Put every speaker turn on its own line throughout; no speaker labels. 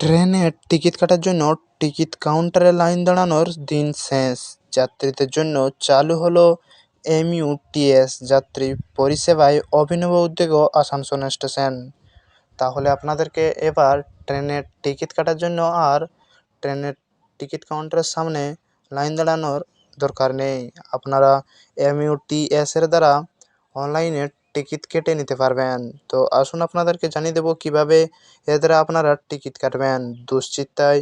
ট্রেনের টিকিট কাটার জন্য টিকিট কাউন্টারে লাইন দাঁড়ানোর দিন শেষ। যাত্রীদের জন্য চালু হলো এমইউটিএস যাত্রী পরিষেবায় অভিনব উদ্যোগ আসানসোল স্টেশন। তাহলে আপনাদেরকে এবার ট্রেনের টিকিট কাটার জন্য আর ট্রেনের টিকিট কাউন্টারের সামনে লাইন দাঁড়ানোর দরকার নেই। আপনারা এমইউটিএস এর দ্বারা অনলাইনে টিকিট কেটে নিতে পারবেন। তো আসুন আপনাদেরকে জানিয়ে দেবো কীভাবে এর দ্বারা আপনারা টিকিট কাটবেন। দুশ্চিন্তায়,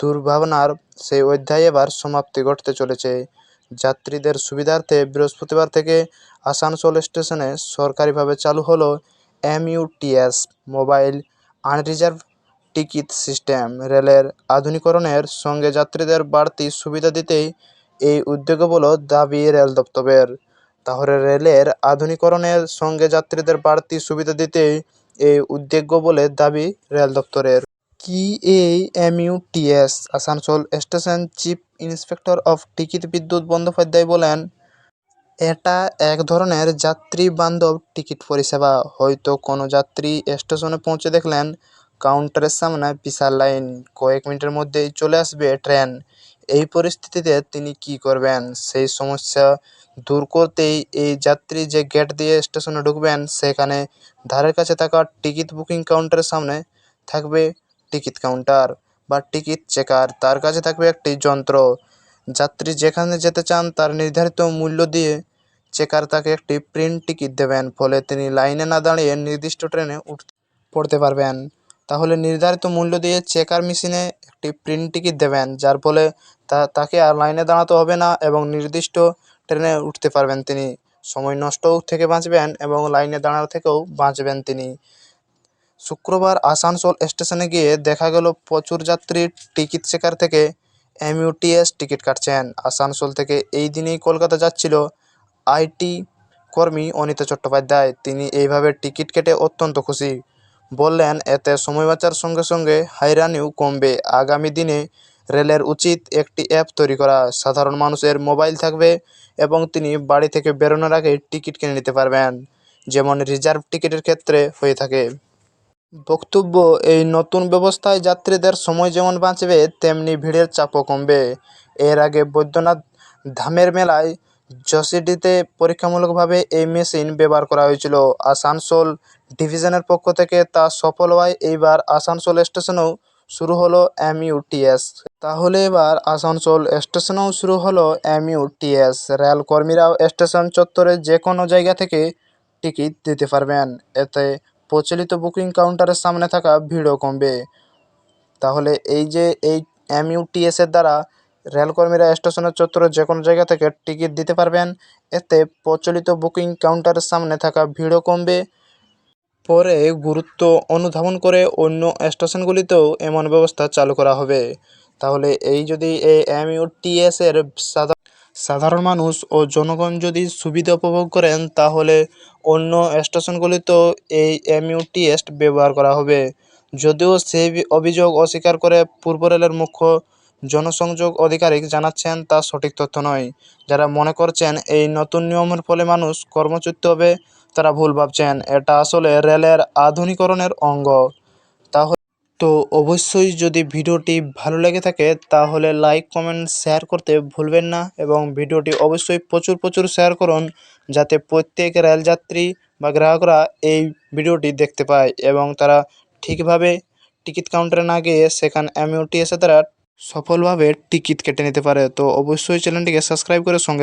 দুর্ভাবনার সেই অধ্যায় এবার সমাপ্তি ঘটতে চলেছে। যাত্রীদের সুবিধার্থে বৃহস্পতিবার থেকে আসানসোল স্টেশনে সরকারিভাবে চালু হলো MUTS, mobile unreserved ticket system. রেলের আধুনিকরণের সঙ্গে যাত্রীদের বাড়তি সুবিধা দিতেই এই উদ্যোগ বলে দাবি রেল দপ্তরের। তাহলে রেলের আধুনিকরণের সঙ্গে যাত্রীদের বাড়তি সুবিধা দিতেই এই উদ্যোগ বলে দাবি রেল দপ্তরের। কি এই MUTS Asansol station chief inspector of ticket Bidyut Bandyopadhyay বলেন, এটা এক ধরনের যাত্রী বান্ধব টিকিট পরিষেবা। হয়তো কোনো যাত্রী স্টেশনে পৌঁছে দেখলেন, কাউন্টারের সামনে বিশাল লাইন। কয়েক মিনিটের মধ্যেই চলে আসবে ট্রেন। এই পরিস্থিতিতে তিনি কী করবেন? সেই সমস্যা দূর করতেই এই যাত্রী যে গেট দিয়ে স্টেশনে ঢুকবেন, সেখানে ধারের কাছে থাকা টিকিট বুকিং কাউন্টারের সামনে থাকবে টিকিট কাউন্টার বা টিকিট চেকার তার কাছে থাকবে একটি যন্ত্র। যাত্রী যেখানে যেতে চান, তার নির্ধারিত মূল্য দিয়ে চেকার তাকে একটি প্রিন্ট টিকিট দেবেন। ফলে তিনি লাইনে না দাঁড়িয়ে নির্দিষ্ট ট্রেনে উঠতে পড়তে পারবেন। তাহলে নির্ধারিত মূল্য দিয়ে চেকার মেশিনে একটি প্রিন্ট টিকিট দেবেন, যার ফলে তাকে আর লাইনে দাঁড়াতে হবে না এবং নির্দিষ্ট ট্রেনে উঠতে পারবেন তিনি। সময় নষ্টও থেকে বাঁচবেন এবং লাইনে দাঁড়ানো থেকেও বাঁচবেন তিনি। শুক্রবার আসানসোল স্টেশনে গিয়ে দেখা গেল প্রচুর যাত্রী টিকিট চেকার থেকে এমইউটিএস টিকিট কাটছেন। আসানসোল থেকে এই দিনেই কলকাতা যাচ্ছিল আইটি কর্মী অনিতা চট্টোপাধ্যায়। তিনি এইভাবে টিকিট কেটে অত্যন্ত খুশি। বললেন, এতে সময় বাঁচার সঙ্গে সঙ্গে হয়রানিও কমবে। আগামী দিনে রেলের উচিত একটি অ্যাপ তৈরি করা। সাধারণ মানুষের মোবাইল থাকবে এবং তিনি বাড়ি থেকে বেরোনোর আগে টিকিট কিনে নিতে পারবেন, যেমন রিজার্ভ টিকিটের ক্ষেত্রে হয়ে থাকে। বক্তব্য, এই নতুন ব্যবস্থায় যাত্রীদের সময় যেমন বাঁচবে, তেমনি ভিড়ের চাপও কমবে। এর আগে বৈদ্যনাথ ধামের মেলায় জসিডিতে পরীক্ষামূলকভাবে এই মেশিন ব্যবহার করা হয়েছিল। আসানসোল ডিভিশনের পক্ষ থেকে তা সফল হওয়ায় এইবার আসানসোল স্টেশনেও শুরু হলো এমইউটিএস। তাহলে এবার আসানসোল স্টেশনেও শুরু হলো এমইউটিএস। রেল কর্মীরাও স্টেশন চত্বরে যে কোনো জায়গা থেকে টিকিট দিতে পারবেন। এতে প্রচলিত বুকিং কাউন্টারের সামনে থাকা ভিড়ও কমবে। তাহলে এই যে এই এমইউটিএসের দ্বারা রেলকর্মীরা স্টেশনের চত্বরে যে কোনো জায়গা থেকে টিকিট দিতে পারবেন, এতে প্রচলিত বুকিং কাউন্টারের সামনে থাকা ভিড়ও কমবে। পরে গুরুত্ব অনুধাবন করে অন্য স্টেশনগুলিতেও এমন ব্যবস্থা চালু করা হবে। তাহলে এই যদি এই এমইউটিএস এর সাধা সাধারণ মানুষ ও জনগণ যদি সুবিধা উপভোগ করেন, তাহলে অন্য স্টেশনগুলিতেও এই এমইউটিএস ব্যবহার করা হবে। যদিও সেই অভিযোগ অস্বীকার করে পূর্ব রেলের মুখ্য জনসংযোগ অধিকারিক জানাচ্ছেন, তা সঠিক তথ্য নয়। যারা মনে করছেন এই নতুন নিয়মের ফলে মানুষ কর্মচ্যুত হবে তারা ভুল ভাবছেন। এটা আসলে রেলের আধুনিকরণের অঙ্গ। তাহলে তো অবশ্যই যদি ভিডিওটি ভালো লেগে থাকে, তাহলে লাইক, কমেন্ট, শেয়ার করতে ভুলবেন না এবং ভিডিওটি অবশ্যই প্রচুর প্রচুর শেয়ার করুন যাতে প্রত্যেক রেলযাত্রী বা গ্রাহকরা এই ভিডিওটি দেখতে পায় এবং তারা ঠিকভাবে টিকিট কাউন্টারে না গিয়ে সেখানে এমইউটিএসের তারা সফলভাবে টিকিট কেটে নিতে পারে। তো অবশ্যই চ্যানেলটিকে সাবস্ক্রাইব করে সঙ্গে